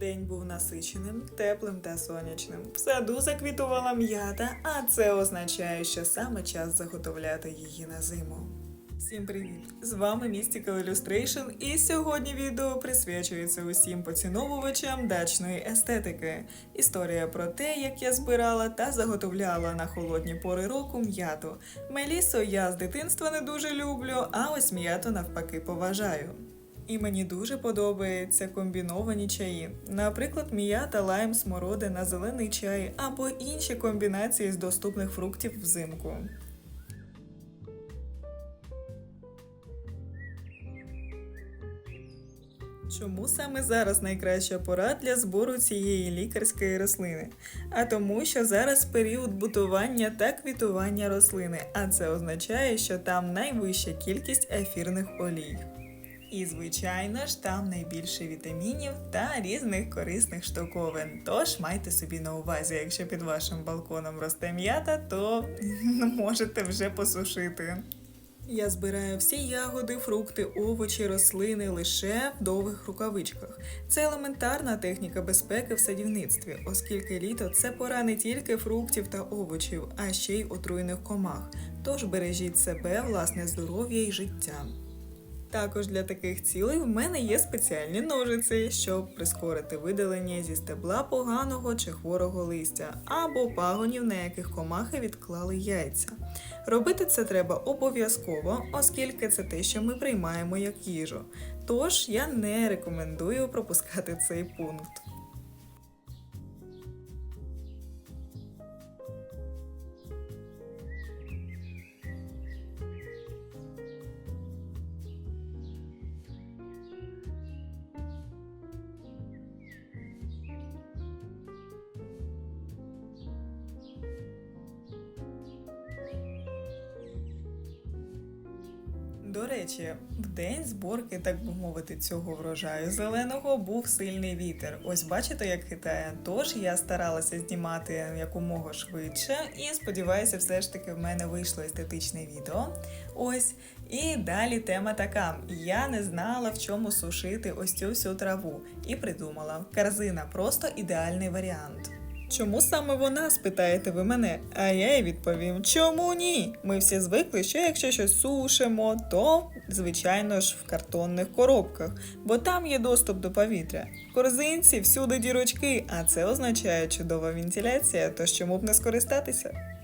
День був насиченим, теплим та сонячним. В саду заквітувала м'ята, а це означає, що саме час заготовляти її на зиму. Всім привіт! З вами Mystical Illustration і сьогодні відео присвячується усім поціновувачам дачної естетики. Історія про те, як я збирала та заготовляла на холодні пори року м'яту. Мелісо я з дитинства не дуже люблю, а ось м'яту навпаки поважаю. І мені дуже подобаються комбіновані чаї, наприклад, м'ята, лайм, смородина, зелений чай або інші комбінації з доступних фруктів взимку. Чому саме зараз найкраща пора для збору цієї лікарської рослини? А тому, що зараз період бутування та квітування рослини, а це означає, що там найвища кількість ефірних олій. І, звичайно ж, там найбільше вітамінів та різних корисних штуковин. Тож майте собі на увазі, якщо під вашим балконом росте м'ята, то можете вже посушити. Я збираю всі ягоди, фрукти, овочі, рослини лише в довгих рукавичках. Це елементарна техніка безпеки в садівництві, оскільки літо це пора не тільки фруктів та овочів, а ще й отруйних комах. Тож бережіть себе, власне здоров'я і життя. Також для таких цілей в мене є спеціальні ножиці, щоб прискорити видалення зі стебла поганого чи хворого листя або пагонів, на яких комахи відклали яйця. Робити це треба обов'язково, оскільки це те, що ми приймаємо як їжу. Тож я не рекомендую пропускати цей пункт. До речі, в день зборки, так би мовити, цього врожаю зеленого був сильний вітер. Ось бачите, як хитає. Тож я старалася знімати якомога швидше, і сподіваюся, все ж таки в мене вийшло естетичне відео. Ось. І далі тема така: я не знала, в чому сушити ось цю всю траву, і придумала: корзина просто ідеальний варіант. Чому саме вона, спитаєте ви мене? А я їй відповім: чому ні? Ми всі звикли, що якщо щось сушимо, то звичайно ж в картонних коробках, бо там є доступ до повітря. В корзинці всюди дірочки, а це означає чудова вентиляція, тож чому б не скористатися?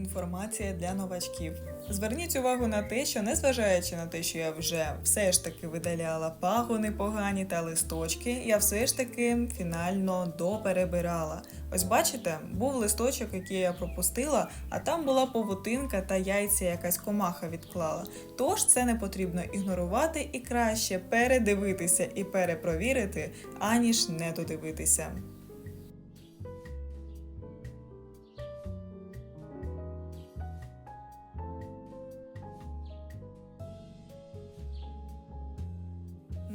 Інформація для новачків. Зверніть увагу на те, що незважаючи на те, що я вже все ж таки видаляла пагони погані та листочки, я все ж таки фінально доперебирала. Ось бачите, був листочок, який я пропустила, а там була павутинка та яйця якась комаха відклала. Тож це не потрібно ігнорувати і краще передивитися і перепровірити, аніж не додивитися.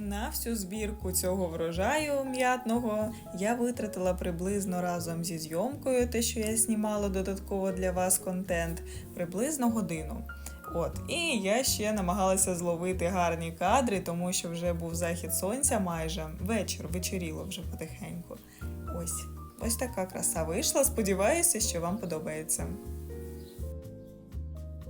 На всю збірку цього врожаю м'ятного я витратила приблизно разом зі зйомкою, те, що я знімала додатково для вас контент, приблизно годину. От, і я ще намагалася зловити гарні кадри, тому що вже був захід сонця майже вечір, вечеріло вже потихеньку. Ось, ось така краса вийшла. Сподіваюся, що вам подобається.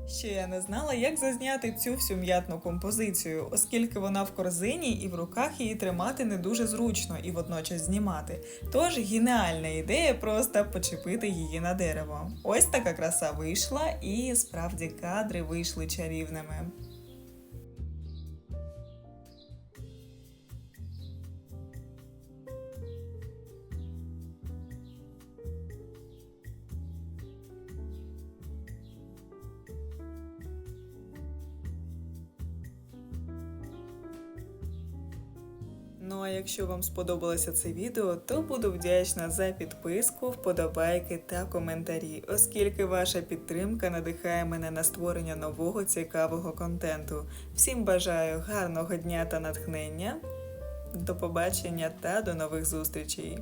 Ще я не знала, як зазняти цю всю м'ятну композицію, оскільки вона в корзині і в руках її тримати не дуже зручно і водночас знімати. Тож геніальна ідея просто почепити її на дерево. Ось така краса вийшла, і справді кадри вийшли чарівними. Ну а якщо вам сподобалося це відео, то буду вдячна за підписку, вподобайки та коментарі, оскільки ваша підтримка надихає мене на створення нового цікавого контенту. Всім бажаю гарного дня та натхнення. До побачення та до нових зустрічей!